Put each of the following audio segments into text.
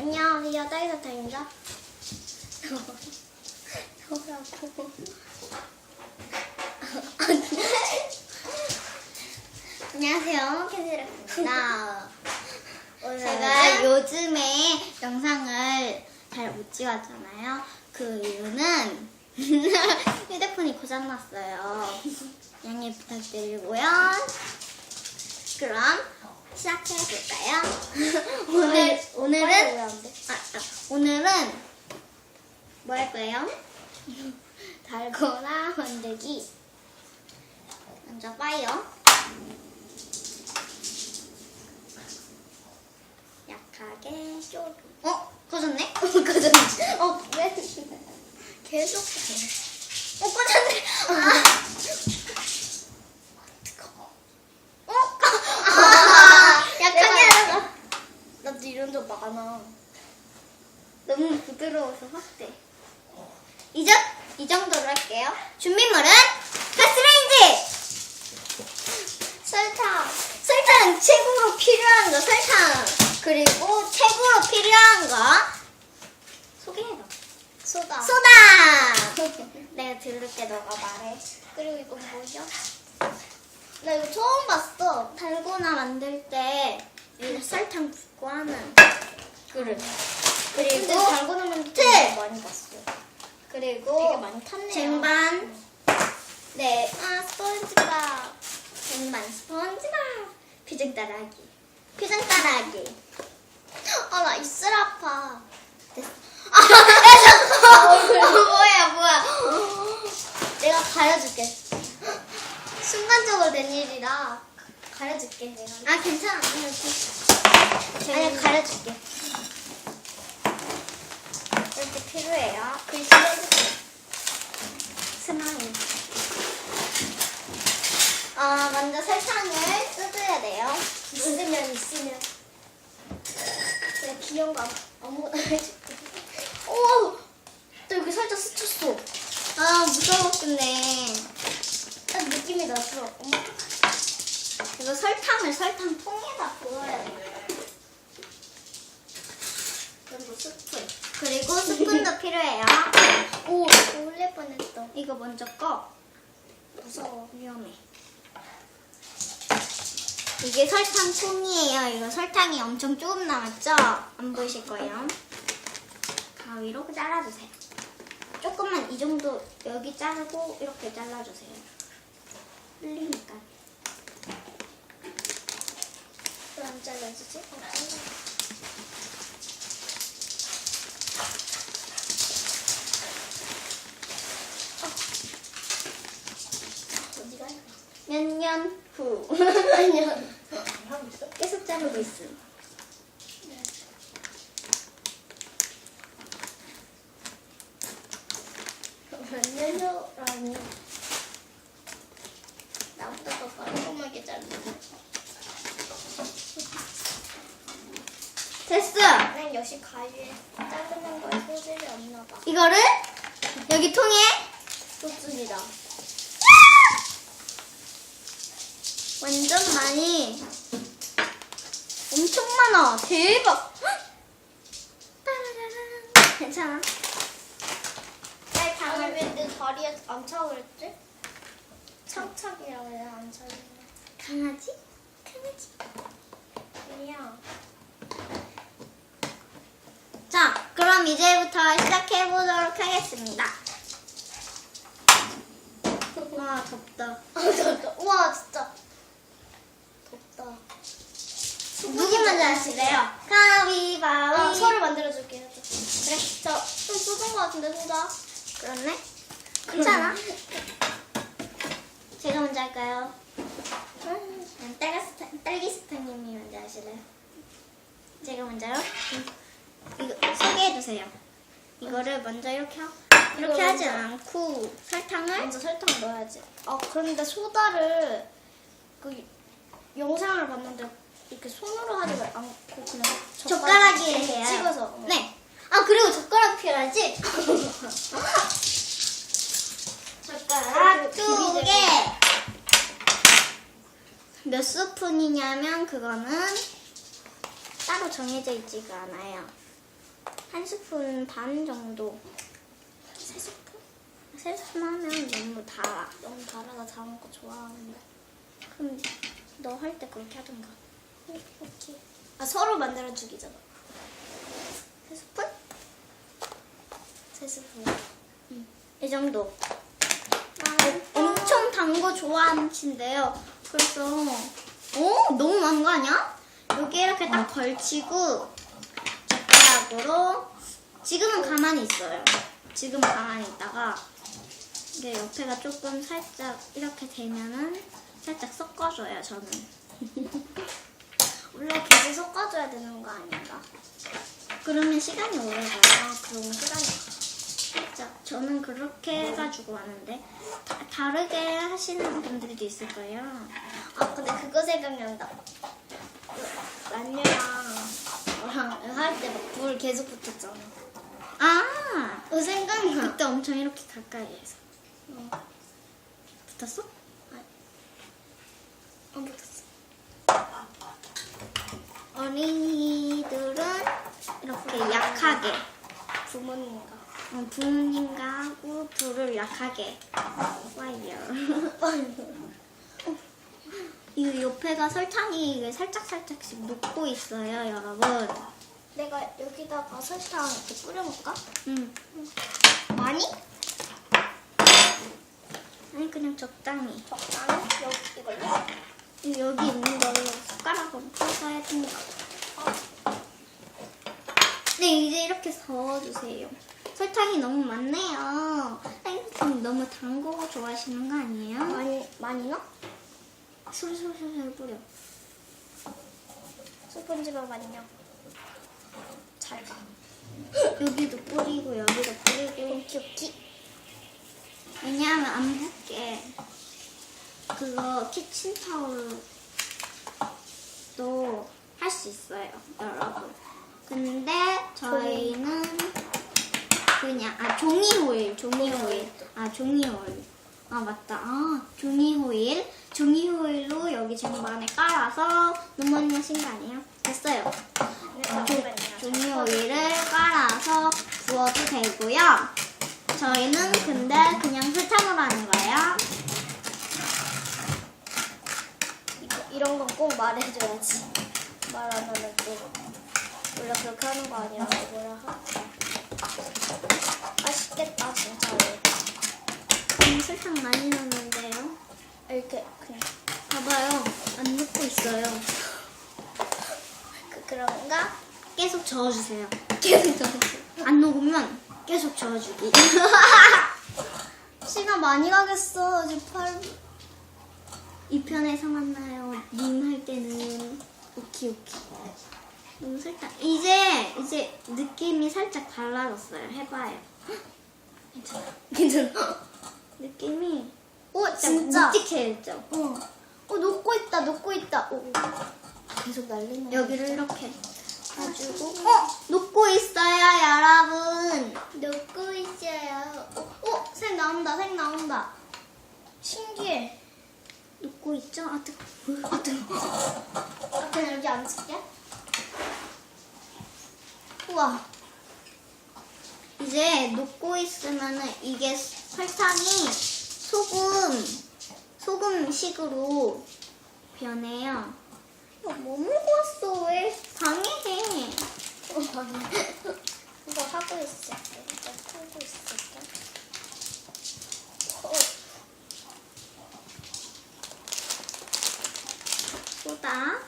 안녕하세요. 딸기사탕입니다. 저라고. 안녕하세요. 캐스라입니다. 제가 요즘에 영상을 잘 못 찍었잖아요. 그 이유는 휴대폰이 고장났어요. 양해 부탁드리고요. 그럼 시작해 볼까요? 오늘 오늘은 아, 아, 오늘은 뭐 할 거예요? 달고나 만들기. 먼저 파이어. 약하게 쪼르. 어? 꺼졌네? 꺼졌네. 어, 왜? 계속. 어, 꺼졌네. 아. 뜨거워. 어? 아, 약하게 하다가. 나도 이런 적 많아. 너무 부드러워서 확대. 이제 이 정도로 할게요. 준비물은 가스레인지. 설탕. 설탕 최고로 필요한 거 설탕. 그리고 최고로 필요한 거 소개해봐. 소다. 소다. 내가 들을게 너가 말해. 그리고 이건 뭐죠? 나 이거 처음 봤어. 달고나 만들 때 위에 설탕 붓고 하는 그릇. 그리고 달고나 만들 때 많이 봤어. 그리고 되게 많이 탔네요. 쟁반. 네. 아 스펀지밥. 쟁반 스펀지밥. 피정 따라하기. 피정 따라하기. 아 나 입술 아파. 됐어. 아, 야, 뭐야 뭐야. 내가 가려줄게. 순간적으로 된 일이라 가려줄게 내가. 아 괜찮아. 아니 가려줄게. 필요해요. 글씨 해줄게. 스마일. 아 먼저 설탕을 뜯어야 돼요. 있으면 있으면. 그래 귀여운 거 아무거나 해줄게. 오, 나 여기 살짝 스쳤어. 아 무서웠겠네. 딱 느낌이 났어. 어머. 이거 설탕을 설탕 통에다 부어야 돼. 그리고 스푼. 그리고 스푼도 필요해요. 오, 놀랄 뻔했어. 이거 먼저 꺼. 무서워. 위험해. 이게 설탕 통이에요. 이거 설탕이 엄청 조금 남았죠? 안 보이실 거예요. 가위로 잘라주세요. 조금만 이 정도 여기 자르고 이렇게 잘라주세요. 흘리니까. 왜 안 잘라지지? 어디가? 몇 년 후. 몇 년. 하고 있어? 계속 자르고 있음. 몇년 후라니. 나보다 더 깔끔하게 자르네. 됐어. 난 역시 가위에 자르는 거에 소질이 없나 봐. 이거를 여기 통에 쏟습니다. 완전 많이. 엄청 많아. 대박. 따라라란. 괜찮아. 날 다음에 내 다리에 안 차오랬지? 착착이라고 해야 안 차오르네 강아지? 강아지? 아니야. 자 그럼 이제부터 시작해 보도록 하겠습니다. 와 덥다. 우와 진짜 덥다 누구 먼저 하실래요? 가위바위 아, 서를 만들어줄게요. 그래 저 좀 쏟은 것 같은데 소다 그렇네 괜찮아 제가 먼저 할까요? 음, 딸기 스타, 딸기 스타님이 먼저 하실래요? 제가 먼저요? 이거 소개해주세요 이거를 먼저 이렇게 하, 이렇게 이거 하지 먼저. 않고 설탕을 먼저 설탕 넣어야지. 아 그런데 소다를 그 영상을 봤는데 이렇게 손으로 하지 않고 그냥 젓가락이 이렇게 해요. 찍어서. 어. 네. 아 그리고 젓가락 필요하지? 젓가락 두 개. 몇 스푼이냐면 그거는 따로 정해져 있지가 않아요. 한 스푼 반 정도. 세 스푼? 세 스푼 하면 너무 달아. 너무 달아서 다른 거 좋아하는데. 그럼 너 할 때 그렇게 하던가. 오케이. 아 서로 만들어 주기잖아. 세 스푼? 세 스푼. 이 정도. 아, 엄청 단 거 좋아하는 친데요. 그래서 오 너무 많은 거 아니야? 여기 이렇게 딱 걸치고 젓가락으로 지금은 가만히 있어요. 지금 가만히 있다가 이게 옆에가 조금 살짝 이렇게 되면은 살짝 섞어줘요. 저는 원래 계속 섞어줘야 되는 거 아닌가? 그러면 시간이 오래 가요. 그러면 시간이 살짝 저는 그렇게 해가지고 하는데 다, 다르게 하시는 분들도 있을 거예요. 아 근데 그거 생각난다. 란유랑 저랑 할 때 막 불 계속 붙었잖아. 아 그 생각나. 그때 엄청 이렇게 가까이 해서 어, 붙었어? 안 붙었어. 어린이들은 이렇게 약하게 부모님과. 어, 부모님과 하고 불을 약하게 와요. 이 옆에가 설탕이 이게 살짝 살짝씩 녹고 있어요, 여러분. 내가 여기다가 설탕 이렇게 뿌려볼까? 음. 많이? 아니 그냥 적당히 적당히? 여기 이걸로? 여기 있는 걸로 숟가락으로 풀어서 해줍니다. 네 이제 이렇게 저어주세요. 설탕이 너무 많네요. 선생님 너무 단 거 좋아하시는 거 아니에요? 많이 많이 넣어? 솔솔솔솔 뿌려. 스펀지밥 많이 넣어. 잘 가. 여기도 뿌리고 여기도 뿌리고 오키 오키. 왜냐하면 안 붙게 그거 키친타올도 할 수 있어요 여러분. 근데 저희는 그냥 아 종이 호일 종이 호일. 아 종이 호일. 아 맞다. 아 종이 호일. 종이 호일로 여기 쟁반에 깔아서 너무 하신 거 아니에요? 됐어요. 종이 호일을 깔아서 부어도 되고요. 저희는 근데 그냥 설탕으로 하는 거예요. 이런 건 꼭 말해줘야지. 말 안 하면 또 원래 그렇게 하는 거 아니야? 뭐라 하? 맛있겠다 진짜로. 음, 설탕 많이 넣었는데요. 이렇게 그냥 봐봐요. 안 넣고 있어요. 그 그런가? 계속 저어주세요. 계속 저렇게. 안 녹으면 계속 저어주기. 시간 많이 가겠어. 지금 팔. 이 편에서 만나요. 님 할 때는 오키 오키. 너무 설탕. 이제 이제 느낌이 살짝 달라졌어요. 해봐요. 괜찮아. 괜찮아. 느낌이 오 진짜 진짜. 묵직해졌죠. 어. 어 녹고 있다. 녹고 있다. 오. 계속 난리나. 여기를 이렇게 가지고 어 녹고 있어요 여러분 녹고 있어요. 어색 나온다 색 나온다 신기해. 녹고 있죠 아 뜨거 아 뜨거 아, 그냥 여기 앉을게. 우와 이제 녹고 있으면은 이게 설탕이 소금 소금식으로 변해요 어, 뭐 먹고 왔어 왜? 방해해 이거 하고 있을게. 이거 풀고 있을게. 어, 소다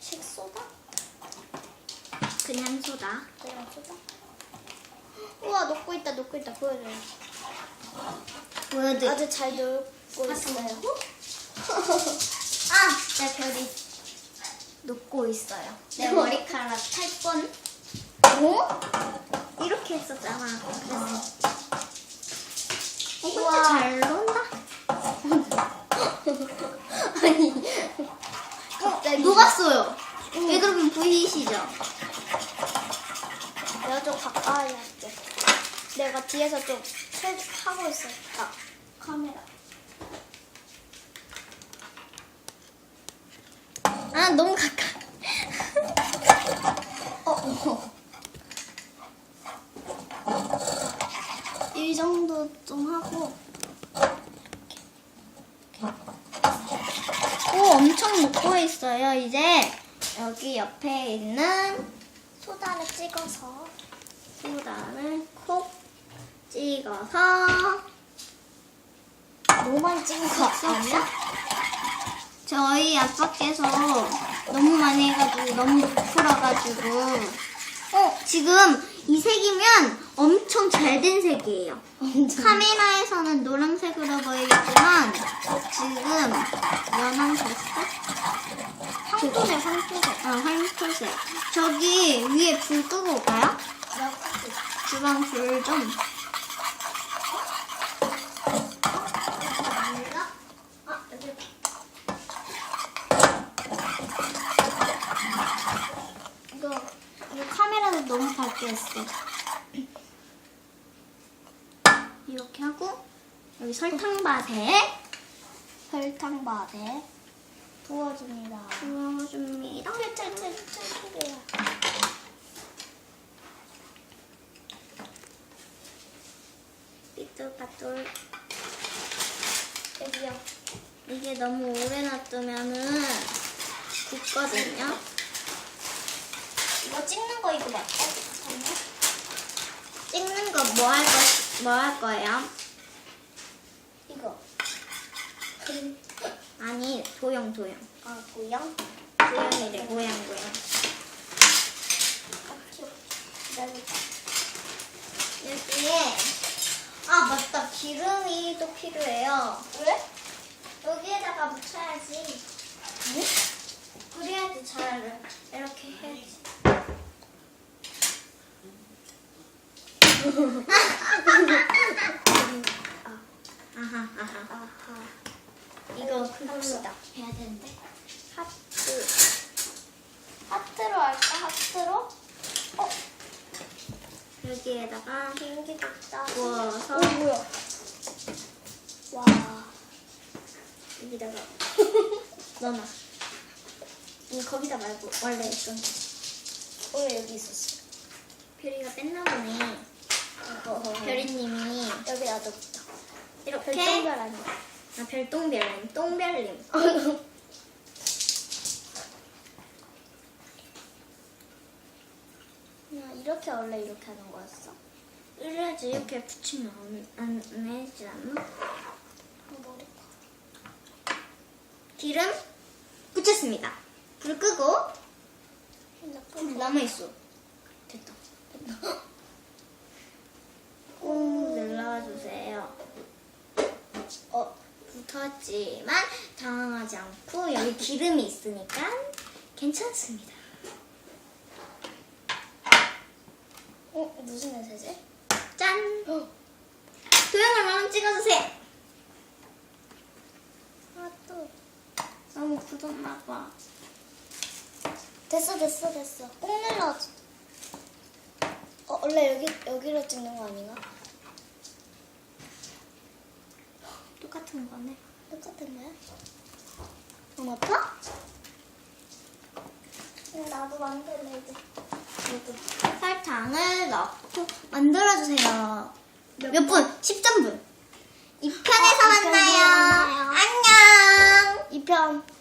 식소다? 그냥 소다 그냥 소다? 우와 녹고 있다 녹고 있다 보여줘. 보여드 아주 잘 녹고 있어요. 아, 내 별이 녹고 있어요. 내 머리카락 탈 뻔. 어? 이렇게 했었잖아. 그래서. 어, 우와. 잘 논다. 아니. 네, 녹았어요. 여러분 보이시죠? 내가 좀 가까이 할게. 내가 뒤에서 좀 하고 있었다. 카메라. 아, 너무 가까이. 어, 어. 이 정도 좀 하고. 있어요. 이제 여기 옆에 있는 소다를 찍어서 소다를 콕 찍어서 너무 많이 찍은 거 아니야? 저희 아빠께서 너무 많이 해가지고 너무 부풀어가지고 어 지금 이 색이면 엄청 잘 된 색이에요. 카메라에서는 노란색으로 보이겠지만 지금 연한 색? 황토색, 황토색. 아 황토색. 저기 위에 불 끄고 올까요? 주방 불 좀. 이거, 카메라는 너무 밝게 했어. 이렇게 하고 여기 설탕 밭에 설탕 밭에 부어줍니다. 부어줍니다. 찰찰찰찰찰이야. 삐뚤빠뚤. 여기요. 이게 너무 오래 놔두면은 굳거든요. 이거 찍는 거 이거 맞다? 찍는 거 뭐 할 거, 뭐 할 거예요? 이거. 아니, 도형, 도형. 아, 고양? 도형이래, 모양, 모양. 아, 귀여워. 기다려봐. 여기에, 아, 맞다. 기름이 또 필요해요. 왜? 여기에다가 묻혀야지. 그래야지 잘 이렇게 해야지. 아하 아하 아하. 이거 합시다. 해야 되는데 하트. 하트로 할까? 하트로? 어? 여기에다가 좋다. 부어서 어, 뭐야? 와. 여기다가 넣어놔. 이 거기다 말고 원래 있던 어, 여기 있었어. 별이가 뺐나 보네. 별이님이 여기 놔뒀다. 이렇게 별똥별 아니야? 아 별똥별님 똥별님 그냥 이렇게 원래 이렇게 하는 거였어? 이래야지 이렇게 붙이면 안, 안, 안 해지지 않나? 어, 머리카. 기름 붙였습니다. 불 끄고 불 남아있어. 됐다. 됐다. 꾹 눌러주세요. 어, 붙었지만 당황하지 않고 여기 기름이 있으니까 괜찮습니다. 어, 무슨 냄새지? 짠! 도형을 한번 찍어주세요. 아, 또. 너무 굳었나봐. 됐어, 됐어, 됐어. 꼭 눌러. 어, 원래 여기, 여기로 찍는 거 아닌가? 똑같은 거네. 똑같은 거야? 어, 맞다? 응, 나도 만들래, 이제. 그리고 설탕을 넣고 만들어주세요. 몇 분? 10점 분. 2편에서 어, 만나요. 만나요. 안녕. 2편.